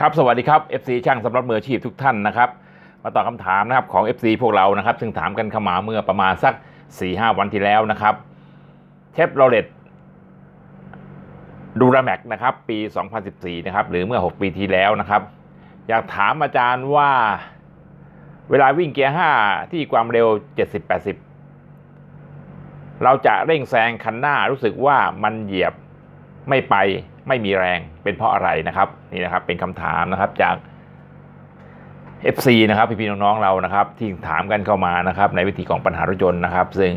ครับสวัสดีครับ FC ช่างสำหรับมืออาชีพทุกท่านนะครับมาตอบคำถามนะครับของ FC พวกเรานะครับ ซึ่งถามกันเข้ามาเมื่อประมาณสัก 4-5วันที่แล้วนะครับเชฟโรเลตดูราแม็กนะครับปี 2014 นะครับ หรือเมื่อ 6 ปีที่แล้วนะครับ อยากถามอาจารย์ว่าเวลาวิ่งเกียร์ 5 ที่ความเร็ว 70-80 เราจะเร่งแซงคันหน้ารู้สึกว่ามันเหยียบ ไม่ไปไม่มีแรงเป็นเพราะอะไรนะครับนี่นะครับเป็นคำถามนะครับจาก FC นะครับพี่ๆน้องๆเรานะครับ ที่ถามกันเข้ามานะครับ ในวิธีของปัญหารถยนต์นะครับ ซึ่ง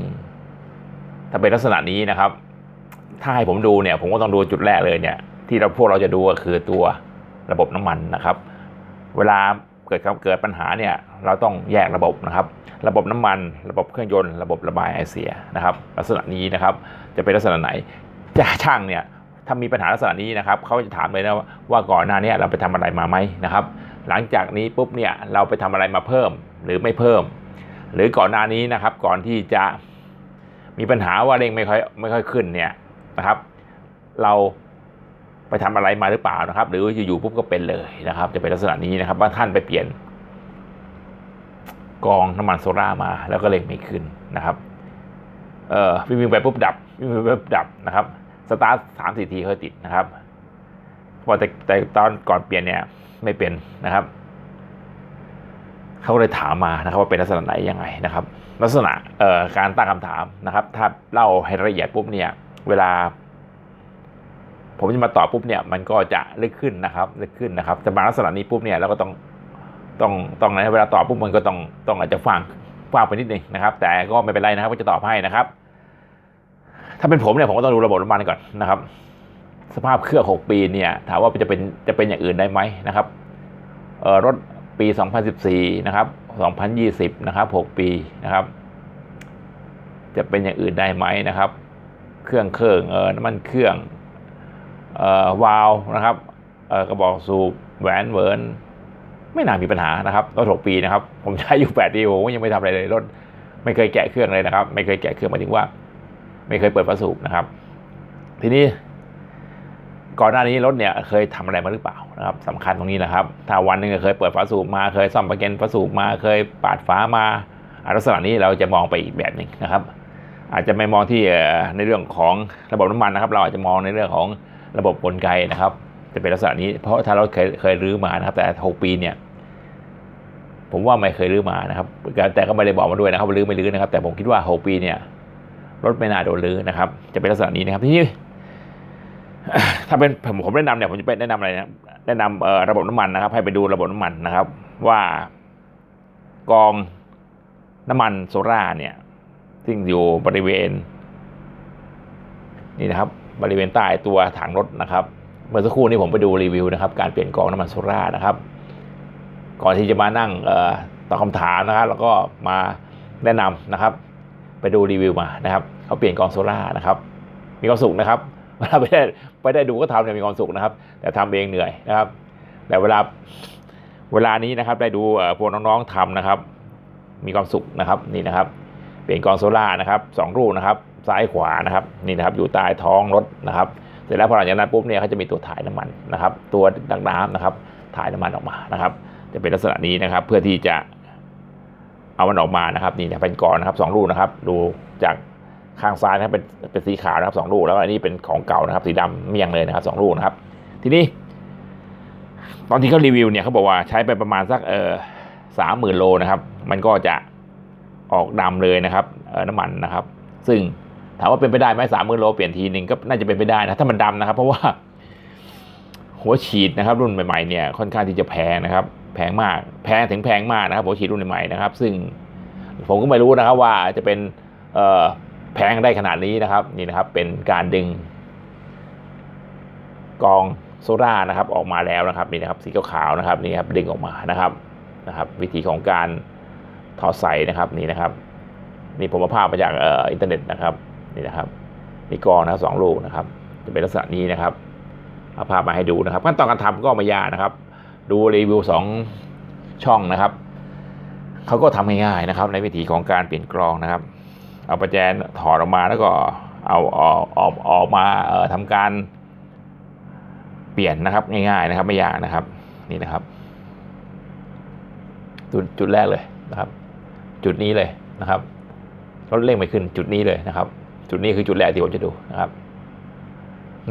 ถ้าเป็นลักษณะนี้นะครับ ถ้าให้ผมดูเนี่ย ผมก็ต้องดูจุดแรกเลยเนี่ย ที่เราพวกเราจะดูก็คือตัวระบบน้ำมันนะครับ เวลาเกิดเกิดปัญหาเนี่ย เราต้องแยกระบบนะครับ ระบบน้ำมัน ระบบเครื่องยนต์ระบบระบายไอเสียนะครับ ลักษณะนี้นะครับ จะเป็นลักษณะไหนจะช่างเนี่ย ถ้ามีปัญหาลักษณะนี้นะครับเขาจะถามเลยนะว่าก่อนหน้านี้เราไปทำอะไรมาไหมนะครับ หลังจากนี้ปุ๊บเนี่ยเราไปทำอะไรมาเพิ่มหรือไม่เพิ่ม หรือก่อนหน้านี้นะครับ ก่อนที่จะมีปัญหาว่าเร่งไม่ค่อยไม่ค่อยขึ้นเนี่ยนะครับ เราไปทำอะไรมาหรือเปล่านะครับ หรืออยู่ๆปุ๊บก็เป็นเลยนะครับ จะเป็นลักษณะนี้นะครับ ว่าท่านไปเปลี่ยน กองน้ำมันโซล่ามาแล้วก็เร่งไม่ขึ้นนะครับ เอ่อวิ่งไปปุ๊บดับวิ่งไปปุ๊บดับนะครับ สตาร์ทสามสี่ทีเขาติดนะครับพอแต่แต่ตอนก่อนเปลี่ยนเนี่ยไม่เป็นนะครับ เขาเลยถามมานะครับว่าเป็นลักษณะไหนยังไงนะครับ ลักษณะเอ่อการตั้งคำถามนะครับ ถ้าเล่าให้ละเอียดปุ๊บเนี่ย เวลา ผมจะมาตอบปุ๊บเนี่ย มันก็จะลึกขึ้นนะครับลึกขึ้นนะครับแต่บาลักษณะนี้ปุ๊บเนี่ยเราก็ต้องต้องต้องนะเวลาตอบปุ๊บมันก็ต้องต้องอาจจะฟังฟังไปนิดนึงนะครับ แต่ก็ไม่เป็นไรนะครับก็จะตอบให้นะครับ ถ้าเป็นผมเนี่ยผมก็ต้องดูระบบน้ำมันก่อนนะครับ สภาพเครื่อง 6 ปีเนี่ยถามว่าจะเป็นจะเป็นอย่างอื่นได้ไหมนะครับรถปี 2014 นะครับ 2020 นะครับ 6 ปีนะครับ จะเป็นอย่างอื่นได้ไหมนะครับ เครื่องเครื่องเออน้ำมันเครื่องเอ่อวาล์วนะครับเออกระบอกสูบแหวนเวิร์นไม่น่ามีปัญหานะครับรถ6ปีนะครับ ผมใช้อยู่ 8 ปีผมก็ยังไม่ทำอะไรเลยรถไม่เคยแกะเครื่องเลยนะครับ ไม่เคยแกะเครื่องหมายถึงว่า ไม่เคยเปิดฝาสูบนะครับ ทีนี้ก่อนหน้านี้รถเนี่ยเคยทำอะไรมาหรือเปล่านะครับสำคัญตรงนี้นะครับ ถ้าวันหนึ่งเคยเปิดฝาสูบมาเคยซ่อมประกันฝาสูบมาเคยปาดฝามาอะลักษณะนี้เราจะมองไปอีกแบบหนึ่งนะครับ อาจจะไม่มองที่ในเรื่องของระบบน้ำมันนะครับ เราอาจจะมองในเรื่องของระบบกลไกนะครับ จะเป็นลักษณะนี้ เพราะถ้าเราเคยเคยรื้อมานะครับ แต่หกปีเนี่ย ผมว่าไม่เคยรื้อมานะครับ แต่ก็ไม่ได้บอกมาด้วยนะครับว่ารื้อไม่รื้อนะครับ แต่ผมคิดว่าหกปีเนี่ย รถไม่น่าโดนลื้อนะครับ จะเป็นลักษณะนี้นะครับที่นี่ถ้าเป็นผมผมแนะนำเนี่ยผมจะเป็นแนะนำอะไรนะแนะนำเอ่อระบบน้ำมันนะครับ ให้ไปดูระบบน้ำมันนะครับ ว่ากองน้ำมันโซล่าเนี่ยซึ่งอยู่บริเวณ นี่นะครับ บริเวณใต้ตัวถังรถนะครับ เมื่อสักครู่นี้ผมไปดูรีวิวนะครับ การเปลี่ยนกองน้ำมันโซล่านะครับ ก่อนที่จะมานั่งออตอบคำถามนะครับ แล้วก็มาแนะนำนะครับ ไปดูรีวิวมานะครับเขาเปลี่ยนกองโซล่านะครับ มีความสุขนะครับเวลาไปได้ไปได้ดูก็ทำเนี่ยมีความสุขนะครับ แต่ทำเองเหนื่อยนะครับ แต่เวลาเวลานี้นะครับได้ดูพวกน้องๆทำนะครับ มีความสุขนะครับนี่นะครับ เปลี่ยนกองโซล่านะครับสองรูนะครับ ซ้ายขวานะครับนี่นะครับ อยู่ใต้ท้องรถนะครับ เสร็จแล้วพอหลังจากนั้นปุ๊บเนี่ยเขาจะมีตัวถ่ายน้ำมันนะครับ ตัวดักน้ำนะครับ ถ่ายน้ำมันออกมานะครับ จะเป็นลักษณะนี้นะครับ เพื่อที่จะ เอามันออกมานะครับนี่นะเป็นกรอนนะครับสองลูกนะครับ ดูจากข้างซ้ายนะครับเป็นเป็นสีขาวนะครับสองลูกแล้วอันนี้เป็นของเก่านะครับ สีดำเมี่ยงเลยนะครับสองลูกนะครับ ทีนี้ ตอนที่เขารีวิวเนี่ยเขาบอกว่าใช้ไปประมาณสักเออสามหมื่นโลนะครับ มันก็จะออกดำเลยนะครับเออน้ำมันนะครับ ซึ่งถามว่าเป็นไปได้ไหมสามหมื่นโลเปลี่ยนทีหนึ่งก็น่าจะเป็นไปได้นะถ้ามันดำนะครับ เพราะว่าหัวฉีดนะครับ รุ่นใหม่ๆเนี่ยค่อนข้างที่จะแพงนะครับ แพงมาก แพงถึงแพงมากนะครับหัวฉีดรุ่นใหม่นะครับ ซึ่งผมก็ไม่รู้นะครับว่าจะเป็นเอ่อแพงได้ขนาดนี้นะครับนี่นะครับเป็นการดึง กองโซล่านะครับ ออกมาแล้วนะครับนี่นะครับสีขาวๆนะครับนี่ครับดึงออกมานะครับนะครับ วิธีของการถอดใส่นะครับนี่นะครับนี่ผมเอาภาพมาจากเอ่ออินเทอร์เน็ตนะครับนี่นะครับนี่กองนะสองลูกนะครับ จะเป็นลักษณะนี้นะครับเอาภาพมาให้ดูนะครับขั้นตอนการทำก็ไม่ยากนะครับ ดูรีวิวสองช่องนะครับเขาก็ทำง่ายๆนะครับ ในวิธีของการเปลี่ยนกรองนะครับ เอาประแจถอดออกมาแล้วก็เอาออกออกออกมาเอ่อทำการเปลี่ยนนะครับง่ายๆนะครับไม่ยากนะครับนี่นะครับจุดจุดแรกเลยนะครับ จุดนี้เลยนะครับรถเร่งไม่ขึ้นจุดนี้เลยนะครับ จุดนี้คือจุดแรกที่ผมจะดูนะครับ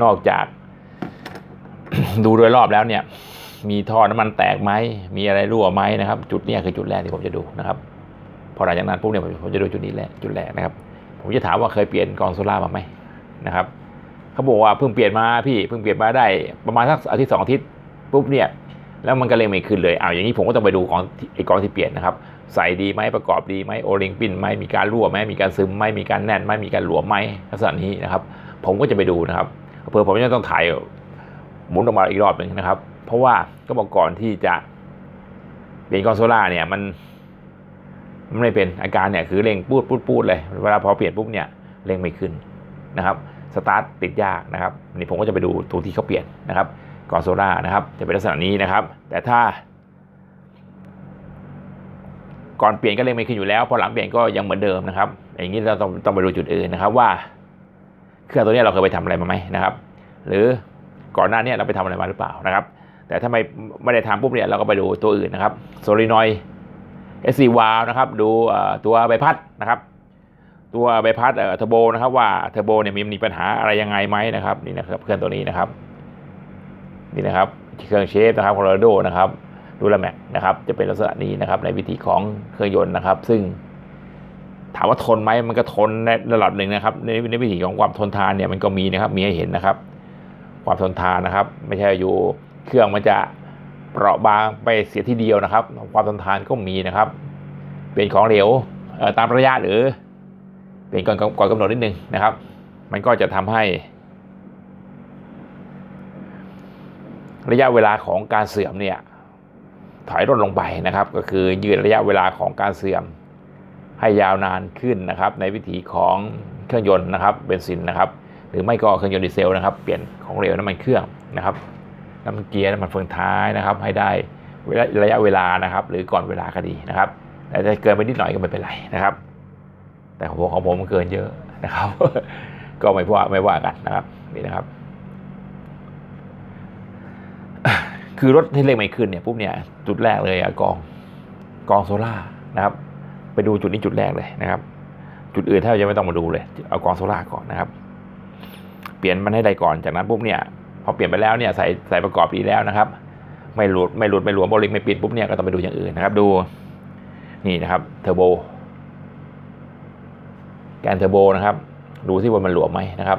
นอกจาก ดูโดยรอบแล้วเนี่ย มีท่อน้ำมันแตกไหมมีอะไรรั่วไหมนะครับ จุดนี้คือจุดแรกที่ผมจะดูนะครับ พอหลังจากนั้นปุ๊บเนี่ยผมจะดูจุดนี้แหละจุดแรกนะครับ ผมจะถามว่าเคยเปลี่ยนกองโซล่ามาไหมนะครับเขาบอกว่าเพิ่งเปลี่ยนมาพี่เพิ่งเปลี่ยนมาได้ประมาณสักอาทิตย์สองอาทิตย์ปุ๊บเนี่ยแล้วมันก็เลยไม่ขึ้นเลยเอ้าอย่างนี้ผมก็ต้องไปดูกองไอ้กองที่เปลี่ยนนะครับ ใส่ดีไหมประกอบดีไหมโอลิงปิ้นไหมมีการรั่วไหมมีการซึมไหมมีการแน่นไหมมีการหลวมไหมลักษณะนี้นะครับ ผมก็จะไปดูนะครับเพื่อผมจะต้องถ่ายหมุนออกมาอีกรอบหนึ่งนะครับ เพราะว่าก็บอกก่อนที่จะเปลี่ยนกองโซล่าเนี่ยมันมันไม่เป็นอาการเนี่ยคือเร่งปูดปูดปูดเลยเวลาพอเปลี่ยนปุ๊บเนี่ยเร่งไม่ขึ้นนะครับสตาร์ทติดยากนะครับนี่ผมก็จะไปดูตัวที่เขาเปลี่ยนนะครับกอนโซล่านะครับ จะเป็นลักษณะนี้นะครับ แต่ถ้า ก่อนเปลี่ยนก็เร่งไม่ขึ้นอยู่แล้วพอหลังเปลี่ยนก็ยังเหมือนเดิมนะครับ อย่างนี้เราต้องต้องไปดูจุดอื่นนะครับว่าเครื่องตัวนี้เราเคยไปทำอะไรมาไหมนะครับ หรือก่อนหน้านี้เราไปทำอะไรมาหรือเปล่านะครับ แต่ถ้าไม่ไม่ได้ทำปุ๊บเนี่ยเราก็ไปดูตัวอื่นนะครับโซลินอย SC v a l นะครับดูตัวใบพัดนะครับ ตัวใบพัดเทอร์โบนะครับว่าเทอร์โบเนี่ยมีมีปัญหาอะไรยังไงไหมนะครับนี่นะครับเครื่องตัวนี้นะครับนี่นะครับเครื่องเชฟนะครับคโลราโดนะครับดูแลแม็กนะครับจะเป็นลักษณะนี้นะครับในวิธีของเครื่องยนต์นะครับ ซึ่งถามว่าทนไหมมันก็ทนในระดับหนึ่งนะครับ ในในวิธีของความทนทานเนี่ยมันก็มีนะครับมีให้เห็นนะครับ ความทนทานนะครับ ไม่ใช่อยู่ เครื่องมันจะเปราะบางไปเสียทีเดียวนะครับ ความทนทานก็มีนะครับ เป็นของเหลวตามระยะหรือ เป็นก่อนก่อนกำหนดนิดนึงนะครับ มันก็จะทำให้ ระยะเวลาของการเสื่อมเนี่ยถอยลดลงไปนะครับ ก็คือยืดระยะเวลาของการเสื่อม ให้ยาวนานขึ้นนะครับ ในวิถีของเครื่องยนต์นะครับเบนซินนะครับ หรือไม่ก็เครื่องยนต์ดีเซลนะครับ เปลี่ยนของเหลวน้ำมันเครื่องนะครับ น้ำมันเกียร์น้ำมันเฟืองท้ายนะครับ ให้ได้ระยะเวลานะครับ หรือก่อนเวลาก็ดีนะครับ แต่ถ้าเกินไปนิดหน่อยก็ไม่เป็นไรนะครับ แต่ของผมของผมมันเกินเยอะนะครับ ก็ไม่ว่าไม่ว่ากันนะครับนี่นะครับ คือรถที่เร่งไม่ขึ้นเนี่ยปุ๊บเนี่ยจุดแรกเลยอะกองกองโซล่านะครับ ไปดูจุดนี้จุดแรกเลยนะครับ จุดอื่นถ้าจะไม่ต้องมาดูเลย เอากองโซล่าก่อนนะครับ เปลี่ยนมันให้ได้ก่อนจากนั้นปุ๊บเนี่ย พอเปลี่ยนไปแล้วเนี่ยใส่ใส่ประกอบดีแล้วนะครับ ไม่หลุดไม่หลุดไม่หลวมโบลิงไม่ปิดปุ๊บเนี่ยก็ต้องไปดูอย่างอื่นนะครับ ดูนี่นะครับเทอร์โบแกนเทอร์โบนะครับ ดูที่ว่ามันหลวมไหมนะครับ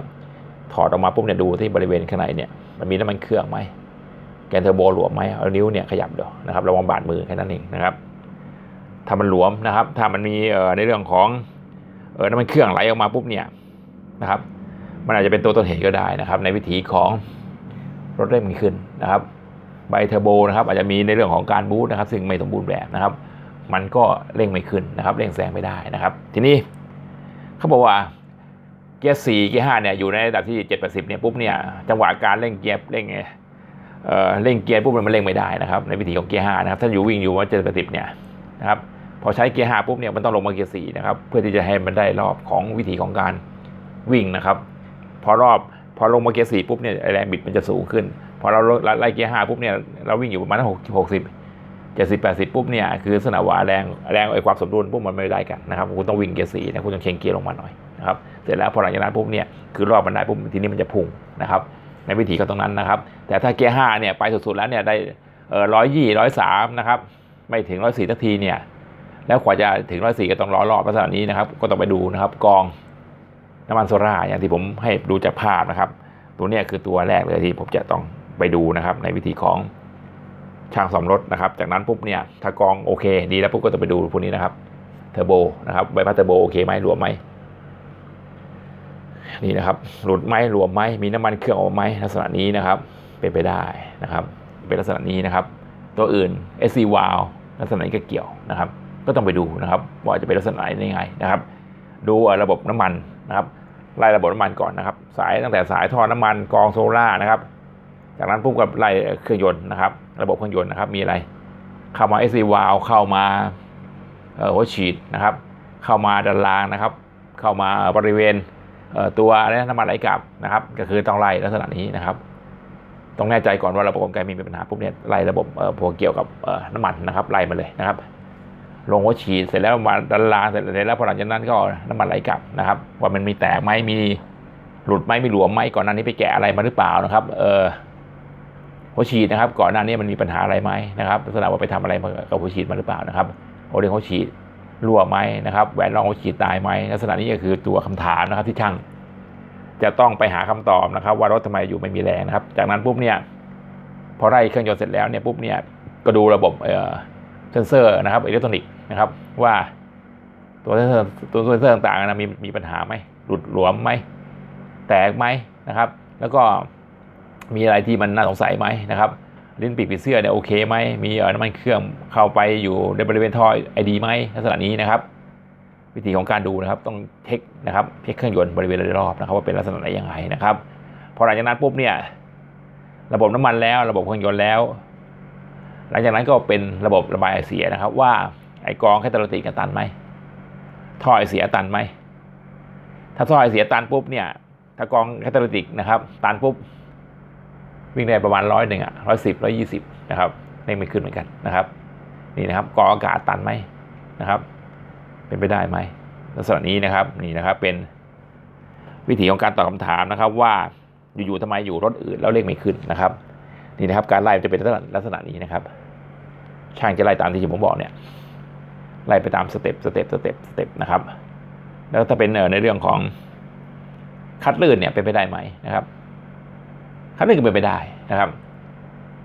ถอดออกมาปุ๊บเนี่ยดูที่บริเวณข้างในเนี่ยมันมีน้ำมันเครื่องไหมแกนเทอร์โบหลวมไหมเอานิ้วเนี่ยขยับเดี๋ยวนะครับระวังบาดมือแค่นั้นเองนะครับ ถ้ามันหลวมนะครับ ถ้ามันมีในเรื่องของเออน้ำมันเครื่องไหลออกมาปุ๊บเนี่ยนะครับ มันอาจจะเป็นตัวต้นเหตุก็ได้นะครับ ในวิถีของ รถเร่งมันขึ้นนะครับใบเทอร์โบนะครับอาจจะมีในเรื่องของการบูตนะครับ ซึ่งไม่สมบูรณ์แบบนะครับ มันก็เร่งไม่ขึ้นนะครับ เร่งแซงไม่ได้นะครับ ทีนี้เขาบอกว่าเกียร์สี่เกียร์ห้าเนี่ยอยู่ในระดับที่เจ็ดแปดสิบเนี่ยปุ๊บเนี่ยจังหวะการเร่งเกียร์เร่งเอ่อเร่งเกียร์ปุ๊บมันเร่งไม่ได้นะครับ ในวิถีของเกียร์ห้านะครับถ้าอยู่วิ่งอยู่ว่าเจ็ดแปดสิบเนี่ยนะครับพอใช้เกียร์ห้าปุ๊บเนี่ยมันต้องลงมาเกียร์สี่นะครับ เพื่อที่จะให้มันได้รอบของวิถีของการวิ่งนะครับ พอรอบ พอลงมาเกียร์สี่ปุ๊บเนี่ยแรงบิดมันจะสูงขึ้น พอเราไล่เกียร์ห้าปุ๊บเนี่ยเราวิ่งอยู่ประมาณหกหกสิบเจ็ดสิบแปดสิบปุ๊บเนี่ยคือสนามว่าแรงแรงไอ้ความสมดุลปุ๊บมันไม่ได้กันนะครับคุณต้องวิ่งเกียร์สี่นะคุณต้องเข่งเกียร์ลงมาหน่อยนะครับเสร็จแล้วพอหลังจากนั้นปุ๊บเนี่ยคือรอบมันได้ปุ๊บทีนี้มันจะพุ่งนะครับในวิธีก็ตรงนั้นนะครับ แต่ถ้าเกียร์ห้าเนี่ยไปสุดๆแล้วเนี่ยได้เออร้อยยี่ร้อยสามนะครับไม่ถึงร้อยสี่นาทีเนี่ยแล้วกว่าจะถึงร้อยสี่ก็ต้องรอรอบลักษณะนี้นะครับก็ต้องไปดูนะครับกอง น้ำมันโซล่าอย่างที่ผมให้ดูจากภาพนะครับ ตัวนี้คือตัวแรกเลยที่ผมจะต้องไปดูนะครับ ในวิธีของช่างซ่อมรถนะครับ จากนั้นปุ๊บเนี่ยถ้ากองโอเค ดีแล้วปุ๊บก็จะไปดูพวกนี้นะครับเทอร์โบนะครับใบพัดเทอร์โบโอเคไหมรวมไหมนี่นะครับหลุดไหมรวมไหมมีน้ำมันเครื่องออกไหมลักษณะนี้นะครับ เป็นไปได้นะครับ เป็นลักษณะนี้นะครับ ตัวอื่น SC w a l ลักษณะนี้ก็เกี่ยวนะครับ ก็ต้องไปดูนะครับ ว่าจะเป็นลักษณะไหนยังไงนะครับ ดูระบบน้ำมันนะครับ ไล่ระบบน้ำมันก่อนนะครับ สายตั้งแต่สายท่อน้ำมันกองโซล่านะครับ จากนั้นปุ๊บกับไล่เครื่องยนต์นะครับ ระบบเครื่องยนต์นะครับ มีอะไร เข้ามา SC v a l เข้ามาหัวฉีดนะครับ เข้ามาด้านล่างนะครับ เข้ามาบริเวณตัวน้ำมันไหลกลับนะครับ ก็คือต้องไล่ลักษณะนี้นะครับ ต้องแน่ใจก่อนว่าระบบกลไกมีปัญหาปุ๊บเนี่ยไล่ระบบเอ่อพวกเกี่ยวกับเอ่อน้ำมันนะครับไล่มาเลยนะครับ ลงหัวฉีดเสร็จแล้วมาดันลาเสร็จแล้วพอหลังจากนั้นก็น้ำมันไหลกลับนะครับ ว่ามันมีแตกไหมมีหลุดไหมมีหลวมไหมก่อนหน้านี้ไปแกะอะไรมาหรือเปล่านะครับ เออหัวฉีดนะครับ ก่อนหน้านี้มันมีปัญหาอะไรไหมนะครับลักษณะว่าไปทำอะไรมากับหัวฉีดมาหรือเปล่านะครับโอเดงหัวฉีดรั่วไหมนะครับแหวนรองหัวฉีดตายไหมลักษณะนี้ก็คือตัวคำถามนะครับที่ช่างจะต้องไปหาคำตอบนะครับ ว่ารถทำไมอยู่ไม่มีแรงนะครับ จากนั้นปุ๊บเนี่ยพอไล่เครื่องยนต์เสร็จแล้วเนี่ยปุ๊บเนี่ยก็ดูระบบเออเซนเซอร์นะครับอิเล็กทรอนิกส์ นะครับ ว่าตัวเซนเซอร์ตัวเซนเซอร์ต่างๆนะมีมีปัญหาไหมหลุดหลวมไหมแตกไหมนะครับ แล้วก็มีอะไรที่มันน่าสงสัยไหมนะครับ ลิ้นปีกผีเสื้อเนี่ยโอเคไหมมีน้ำมันเครื่องเข้าไปอยู่ในบริเวณท่อไอดีไหมลักษณะนี้นะครับ วิธีของการดูนะครับต้องเช็คนะครับเช็คเครื่องยนต์บริเวณรอบนะครับว่าเป็นลักษณะไหนยังไงนะครับพอหลังจากนั้นปุ๊บเนี่ยระบบน้ำมันแล้ว ระบบเครื่องยนต์แล้ว หลังจากนั้นก็เป็นระบบระบายไอเสียนะครับว่า ไอ้กองแคตาลิติกตันไหมท่อไอเสียตันไหมถ้าท่อไอเสียตันปุ๊บเนี่ย ถ้ากองแคตาลิติกนะครับ ตันปุ๊บวิ่งได้ประมาณร้อยหนึ่งอะร้อยสิบร้อยยี่สิบนะครับเร่งไม่ขึ้นเหมือนกันนะครับ นี่นะครับกองอากาศตันไหมนะครับ เป็นไปได้ไหมลักษณะนี้นะครับนี่นะครับเป็นวิธีของการตอบคำถามนะครับ ว่าอยู่ๆทำไมอยู่รถอื่นแล้วเร่งไม่ขึ้นนะครับ นี่นะครับ การไล่จะเป็นลักษณะนี้นะครับ ช่างจะไล่ตามที่ผมบอกเนี่ย ไล่ไปตามสเต็ปสเต็ปสเต็ปสเต็ปนะครับ แล้วถ้าเป็นในเรื่องของคัดลื่นเนี่ยเป็นไปได้ไหมนะครับ คัดลื่นก็เป็นไปได้นะครับ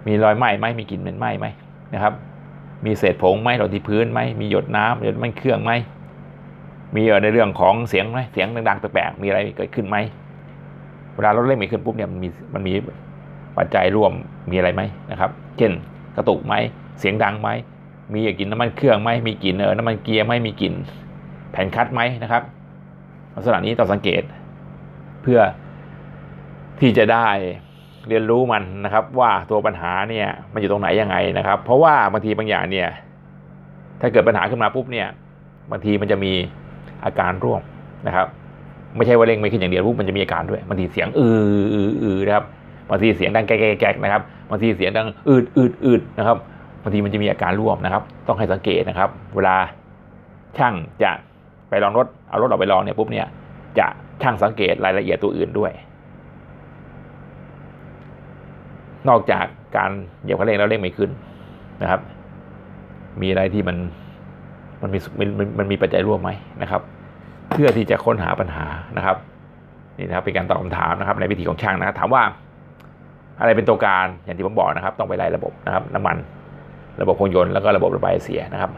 มีรอยไหม้ไหมมีกลิ่นเหม็นไหม้ไหมนะครับ มีเศษผงไหมหล่นที่พื้นไหมมีหยดน้ำหยดน้ำมันเครื่องไหมมีในเรื่องของเสียงไหมเสียงดังๆแปลกๆมีอะไรเกิดขึ้นไหมเวลารถเร่งไม่ขึ้นปุ๊บเนี่ยมันมีมันมีปัจจัยร่วมมีอะไรไหมนะครับ เช่นกระตุกไหมเสียงดังไหม มีกลิ่นน้ำมันเครื่องไหมมีกลิ่นเออน้ำมันเกียร์ไหมมีกลิ่นแผ่นคัดไหมนะครับลักษณะนี้ต้องสังเกต เพื่อที่จะได้เรียนรู้มันนะครับ ว่าตัวปัญหาเนี่ยมันอยู่ตรงไหนยังไงนะครับ เพราะว่าบางทีบางอย่างเนี่ย ถ้าเกิดปัญหาขึ้นมาปุ๊บเนี่ยบางทีมันจะมีอาการร่วมนะครับ ไม่ใช่ว่าเร่งไม่ขึ้นอย่างเดียวปุ๊บมันจะมีอาการด้วยบางทีเสียงอืออืออือนะครับบางทีเสียงดังแก๊กแก๊กนะครับบางทีเสียงดังอืดอืดอืดนะครับ บางทีมันจะมีอาการร่วมนะครับ ต้องให้สังเกตนะครับ เวลาช่างจะไปลองรถเอารถออกไปลองเนี่ยปุ๊บเนี่ยจะช่างสังเกตรายละเอียดตัวอื่นด้วย นอกจากการเหยียบคันเร่งแล้วเร่งไม่ขึ้นนะครับ มีอะไรที่มันมันมีมันมันมีปัจจัยร่วมไหมนะครับ เพื่อที่จะค้นหาปัญหานะครับนี่นะครับเป็นการตอบคำถามนะครับ ในวิธีของช่างนะถามว่า อะไรเป็นตัวการอย่างที่ผมบอกนะครับ ต้องไปไล่ระบบนะครับ น้ำมัน ระบบเครื่องยนต์แล้วก็ระบบระบายเสียนะครับ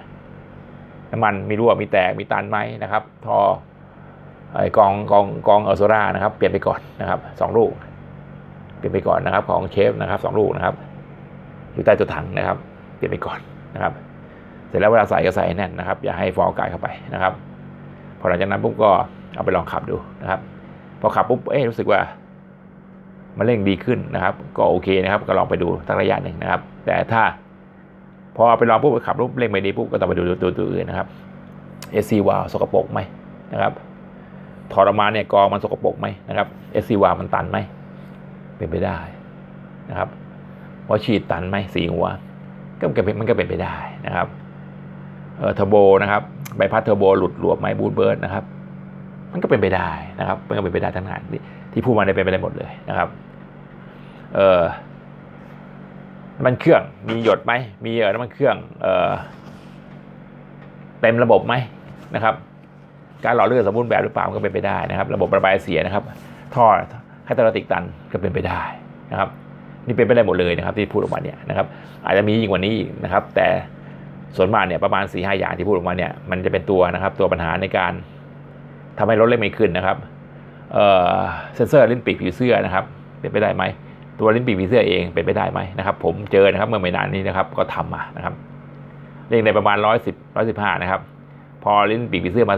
น้ำมันมีรั่วมีแตกมีตันไหมนะครับท่อไอกองกองกองเออร์โซรานะครับ เปลี่ยนไปก่อนนะครับสองลูก เปลี่ยนไปก่อนนะครับ ของเชฟนะครับสองลูกนะครับ อยู่ใต้ตัวถังนะครับ เปลี่ยนไปก่อนนะครับ เสร็จแล้วเวลาใส่ก็ใส่แน่นนะครับ อย่าให้ฟองอากาศเข้าไปนะครับ พอหลังจากนั้นปุ๊บก็เอาไปลองขับดูนะครับ พอขับปุ๊บเอ๊ะรู้สึกว่ามันเร่งดีขึ้นนะครับ ก็โอเคนะครับ ก็ลองไปดูสักระยะหนึ่งนะครับ แต่ถ้า พอไปลองปุ๊บขับปุ๊บเร่งไม่ดีปุ๊บก็ต้องไปดูตัวตัวอื่นนะครับ SC วาสกปรกไหมนะครับถอดออกมาเนี่ยกรองมันสกปรกไหมนะครับ SC วามันตันไหมเป็นไปได้นะครับพอฉีดตันไหมสีหัวก็มันก็เป็นไปได้นะครับเออเทอร์โบนะครับใบพัดเทอร์โบหลุดหลวมไหมบูทเบิร์ดนะครับมันก็เป็นไปได้นะครับมันก็เป็นไปได้ทั้งนั้นที่ที่พูดมาได้เป็นไปได้หมดเลยนะครับเออ น้ำมันเครื่อง มีหยดไหมมีเออน้ำมันเครื่องเออเต็มระบบไหมนะครับ การหล่อเลือดสมบูรณ์แบบหรือเปล่าก็เป็นไปได้นะครับ ระบบระบายเสียนะครับ ท่อไคตาลติกตันก็เป็นไปได้นะครับ นี่เป็นไปได้หมดเลยนะครับ ที่พูดออกมาเนี่ยนะครับ อาจจะมียิ่งกว่านี้นะครับ แต่ส่วนมากเนี่ยประมาณ4ีหอย่างที่พูดออกมาเนี่ยมันจะเป็นตัวนะครับ ตัวปัญหาในการทำให้รถเร่งไม่ขึ้นนะครับเอ่อเซนเซอร์ลิ้นปีกผีเสื้อนะครับ เป็นไปได้ไหม ตัวลิ้นปีกผีเสื้อเองเป็นไปได้ไหมนะครับ ผมเจอนะครับเมื่อไม่นานนี้นะครับ ก็ทำมานะครับเร่งในประมาณร้อยสิบร้อยสิบห้านะครับ พอลิ้นปีกผีเสื้อมา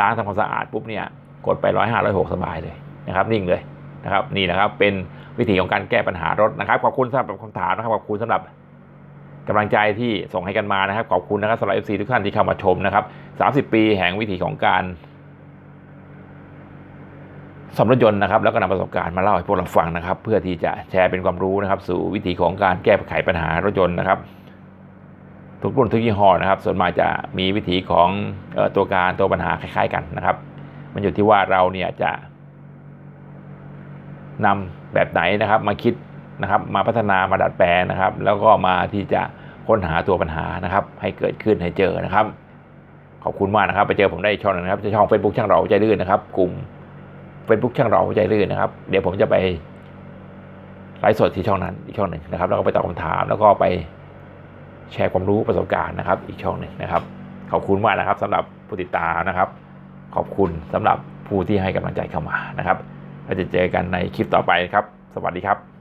ล้างทำความสะอาดปุ๊บเนี่ยกดไปร้อยห้าร้อยหกสบายเลยนะครับนิ่งเลยนะครับ นี่นะครับเป็นวิธีของการแก้ปัญหารถนะครับขอบคุณสำหรับคำถามนะครับขอบคุณสำหรับกำลังใจที่ส่งให้กันมานะครับ ขอบคุณนะครับสำหรับเอฟซีทุกท่านที่เข้ามาชมนะครับสามสิบปีแห่งวิถีของการ ซ่อมรถยนต์นะครับแล้วก็นำประสบการณ์มาเล่าให้พวกเราฟังนะครับ เพื่อที่จะแชร์เป็นความรู้นะครับ สู่วิธีของการแก้ไขปัญหารถยนต์นะครับ ทุกรุ่นทุกยี่ห้อนะครับ ส่วนมากจะมีวิธีของออตัวการตัวปัญหาคล้าย ๆ กันนะครับ มันอยู่ที่ว่าเราเนี่ยจะนำแบบไหนนะครับ มาคิดนะครับ มาพัฒนามาดัดแปลงนะครับ แล้วก็มาที่จะค้นหาตัวปัญหานะครับ ให้เกิดขึ้นให้เจอนะครับ ขอบคุณมากนะครับ ไปเจอผมได้ช่องหนึงนะครับจะช่องเฟซบุ๊กช่างเราใจลื่นนะครับกลุ่ม เฟซบุ๊กช่างเราใจรื่นนะครับ เดี๋ยวผมจะไปไลฟ์สดที่ช่องนั้นอีกช่องหนึ่งนะครับ แล้วก็ไปตอบคำถามแล้วก็ไปแชร์ความรู้ประสบการณ์นะครับ อีกช่องหนึ่งนะครับ ขอบคุณมากนะครับสำหรับผู้ติดตามนะครับ ขอบคุณสำหรับผู้ที่ให้กำลังใจเข้ามานะครับเราจะเจอกันในคลิปต่อไปครับ สวัสดีครับ